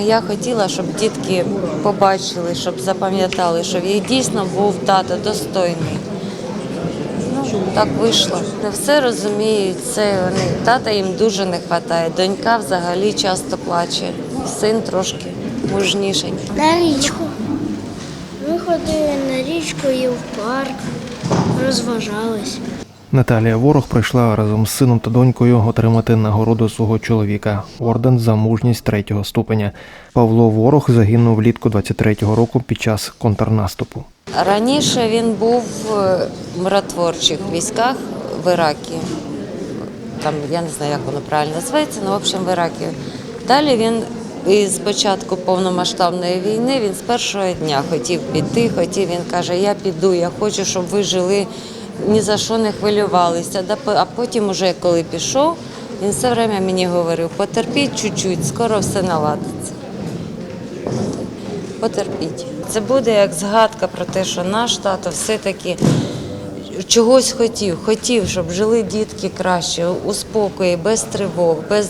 саме я хотіла, щоб дітки побачили, щоб запам'ятали, що в їх дійсно був тато достойний. Ну, так вийшло. Не все розуміють. Це вони тата їм дуже не вистачає. Донька взагалі часто плаче. Син трошки мужніший. На річку. Ми ходили на річку і в парк, розважались. Наталія Ворог прийшла разом з сином та донькою отримати нагороду свого чоловіка орден за мужність третього ступеня. Павло Ворог загинув влітку 23-го року під час контрнаступу. Раніше він був в миротворчих військах в Іракі. Там я не знаю, як воно правильно називається, але в общем в Іракі. Далі він і з початку повномасштабної війни він з першого дня хотів піти, хотів, він каже, я піду, я хочу, щоб ви жили, ні за що не хвилювалися. А потім, уже коли пішов, він все время мені говорив, потерпіть чуть-чуть, скоро все наладиться. Потерпіть. Це буде як згадка про те, що наш тато все-таки чогось хотів, хотів, щоб жили дітки краще, у спокої, без тривог, без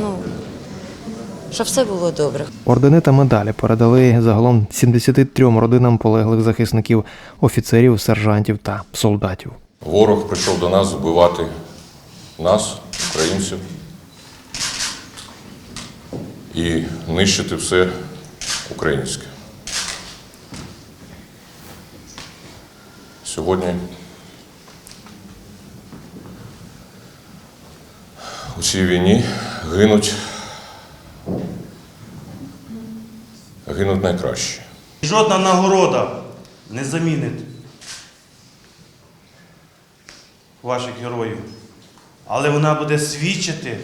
ну щоб все було добре. Ордени та медалі передали загалом 73 родинам полеглих захисників, офіцерів, сержантів та солдатів. Ворог прийшов до нас вбивати нас, українців, і нищити все українське. Сьогодні у цій війні гинуть, гинуть найкращі. Жодна нагорода не замінить ваших героїв, але вона буде свідчити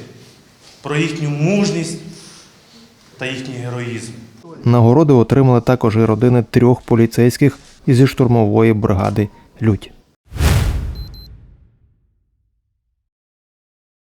про їхню мужність та їхній героїзм. Нагороди отримали також і родини трьох поліцейських із штурмової бригади Людь.